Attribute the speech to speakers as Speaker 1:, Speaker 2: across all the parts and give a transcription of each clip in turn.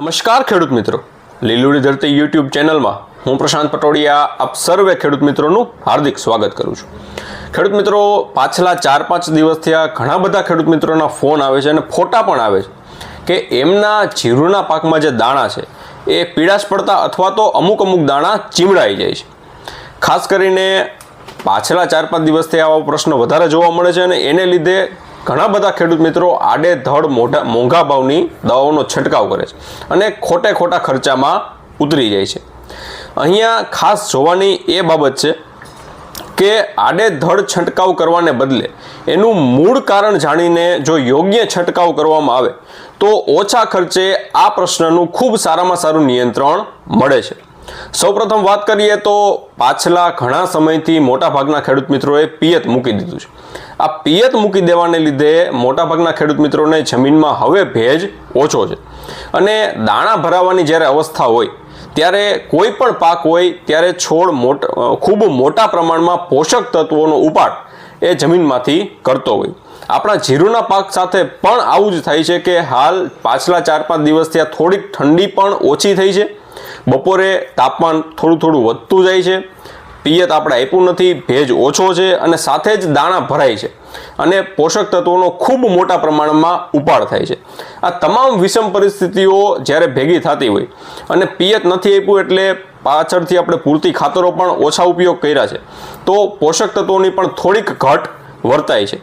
Speaker 1: નમસ્કાર, ખેડૂત મિત્રો. લીલુડી ધરતી યુટ્યુબ ચેનલમાં હું પ્રશાંત પટોડિયા આપ સર્વે ખેડૂત મિત્રોનું હાર્દિક સ્વાગત કરું છું. ખેડૂત મિત્રો, પાછલા ચાર પાંચ દિવસથી આ ઘણા બધા ખેડૂત મિત્રોના ફોન આવે છે અને ફોટા પણ આવે છે કે એમના જીરુના પાકમાં જે દાણા છે, એ પીળાશ પડતા અથવા તો અમુક અમુક દાણા ચીમડાઈ જાય છે. ખાસ કરીને પાછલા ચાર પાંચ દિવસથી આવો પ્રશ્ન વધારે જોવા મળે છે અને એને લીધે ઘણા બધા ખેડૂત મિત્રો આડે ધડ મોટા મોંઘા ભાવની દવાઓનો છંટકાવ કરે છે અને ખોટે ખોટા ખર્ચામાં ઉતરી જાય છે. અહીંયા ખાસ જોવાની એ બાબત છે કે આડે ધડ છંટકાવ કરવાને બદલે એનું મૂળ કારણ જાણીને જો યોગ્ય છંટકાવ કરવામાં આવે તો ઓછા ખર્ચે આ પ્રશ્નનું ખૂબ સારામાં સારું નિયંત્રણ મળે છે. સૌપ્રથમ વાત કરીએ તો પાછલા ઘણા સમયથી મોટાભાગના ખેડૂત મિત્રોએ પિયત મૂકી દીધું છે. આ પિયત મૂકી દેવાને લીધે મોટાભાગના ખેડૂત મિત્રોને જમીનમાં હવે ભેજ ઓછો છે. અને દાણા ભરાવાની જ્યારે અવસ્થા હોય, ત્યારે કોઈ પણ પાક હોય, ત્યારે છોડ મોટ ખૂબ મોટા પ્રમાણમાં પોષક તત્વોનો ઉપાડ એ જમીનમાંથી કરતો હોય. આપણા જીરુના પાક સાથે પણ આવું જ થાય છે કે હાલ પાછલા ચાર પાંચ દિવસથી આ થોડીક ઠંડી પણ ઓછી થઈ છે. બપોરે તાપમાન થોડું થોડું વધતું જાય છે. પિયત આપણે આપ્યું નથી, ભેજ ઓછો છે અને સાથે જ દાણા ભરાય છે. અને પોષક તત્વોનો ખૂબ મોટા પ્રમાણમાં ઉપાડ થાય છે. આ તમામ વિષમ પરિસ્થિતિઓ જ્યારે ભેગી થતી હોય અને પિયત નથી આપ્યું એટલે પાછળથી આપણે પૂરતી ખાતરો પણ ઓછા ઉપયોગ કર્યા છે. તો પોષક તત્વોની પણ થોડીક ઘટ વર્તાય છે.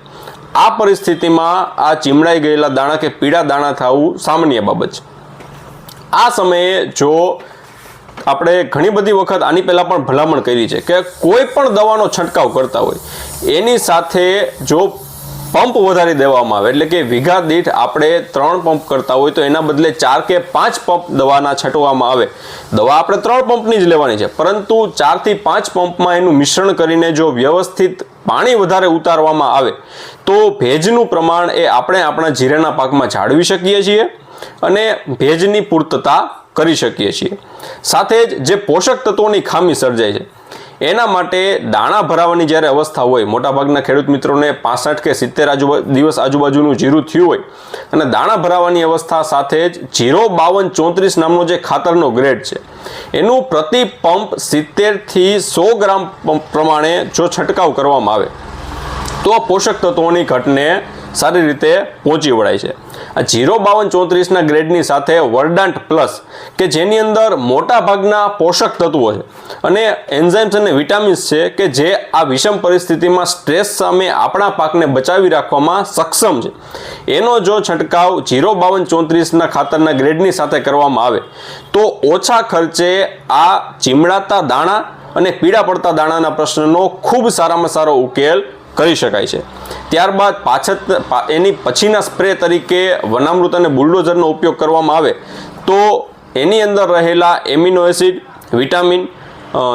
Speaker 1: આ પરિસ્થિતિમાં આ ચીમડાઈ ગયેલા દાણા કે પીળા દાણા થવું સામાન્ય બાબત છે. આ સમયે જો આપણે ઘણી બધી વખત આની પહેલાં પણ ભલામણ કરી છે કે કોઈ પણ દવાનો છંટકાવ કરતા હોય, એની સાથે જો પંપ વધારી દેવામાં આવે, એટલે કે વીઘા દીઠ આપણે ત્રણ પંપ કરતા હોય તો એના બદલે ચાર કે પાંચ પંપ દવાના છંટવામાં આવે. દવા આપણે ત્રણ પંપની જ લેવાની છે, પરંતુ ચારથી પાંચ પંપમાં એનું મિશ્રણ કરીને જો વ્યવસ્થિત પાણી વધારે ઉતારવામાં આવે, તો ભેજનું પ્રમાણ એ આપણે આપણા જીરાના પાકમાં જાળવી શકીએ છીએ. અને ભેજની પૂર્તતા કરી શકીએ છીએ. સાથે જ જે પોષક તત્વોની ખામી સર્જાય છે, એના માટે દાણા ભરાવાની જ્યારે અવસ્થા હોય, મોટાભાગના ખેડૂત મિત્રોને પાસઠ કે સિત્તેર આજુબા, દિવસ આજુબાજુનું જીરું થયું હોય, અને દાણા ભરાવાની અવસ્થા સાથે જ જીરો બાવન ચોત્રીસ નામનો જે ખાતરનો ગ્રેડ છે, એનું પ્રતિ પંપ સિત્તેરથી સો ગ્રામ પ્રમાણે જો છંટકાવ કરવામાં આવે, તો પોષક તત્વોની ઘટને સારી રીતે પહોંચી વળાય છે. આ જીરો બાવન ચોત્રીસના ગ્રેડની સાથે વર્ડાન્ટ પ્લસ, કે જેની અંદર મોટા ભાગના પોષક તત્વો છે. અને એન્ઝાઇમ્સ અને વિટામિન્સ છે કે જે આ વિષમ પરિસ્થિતિમાં સ્ટ્રેસ સામે આપણા પાકને બચાવી રાખવામાં સક્ષમ છે. એનો જો છંટકાવ જીરો બાવન ચોત્રીસના ખાતરના ગ્રેડની સાથે કરવામાં આવે, તો ઓછા ખર્ચે આ ચીમડાતા દાણા અને પીળા પડતા દાણાના પ્રશ્નનો ખૂબ સારામાં સારો ઉકેલ કરી શકાય છે. ત્યારબાદ પાછળ એની પછીના સ્પ્રે તરીકે વનામૃત અને બુલડોઝરનો ઉપયોગ કરવામાં આવે તો એની અંદર રહેલા amino acid, vitamin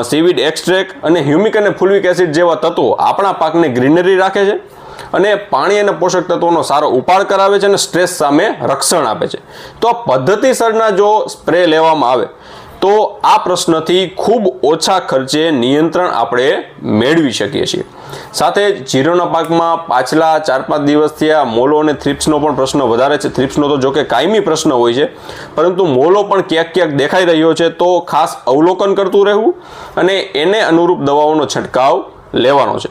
Speaker 1: seaweed extract અને હ્યુમિક અને ફુલ્વિક એસિડ જેવા તત્વો આપણા પાકને ગ્રીનરી રાખે છે અને પાણી અને પોષક તત્વોનો સારો ઉપાડ કરાવે છે અને સ્ટ્રેસ સામે રક્ષણ આપે છે. તો પદ્ધતિસરના જો સ્પ્રે લેવામાં આવે તો આ પ્રશ્નથી ખૂબ ઓછા ખર્ચે નિયંત્રણ આપણે મેળવી શકીએ છીએ. સાથે જીરોના પાકમાં પાછલા ચાર પાંચ દિવસથી આ મોલો અને થ્રિપ્સનો પણ પ્રશ્ન વધારે છે. થ્રિપ્સનો તો જોકે કાયમી પ્રશ્ન હોય છે, પરંતુ મોલો પણ ક્યાંક ક્યાંક દેખાઈ રહ્યો છે તો ખાસ અવલોકન કરતું રહેવું અને એને અનુરૂપ દવાઓનો છંટકાવ લેવાનો છે.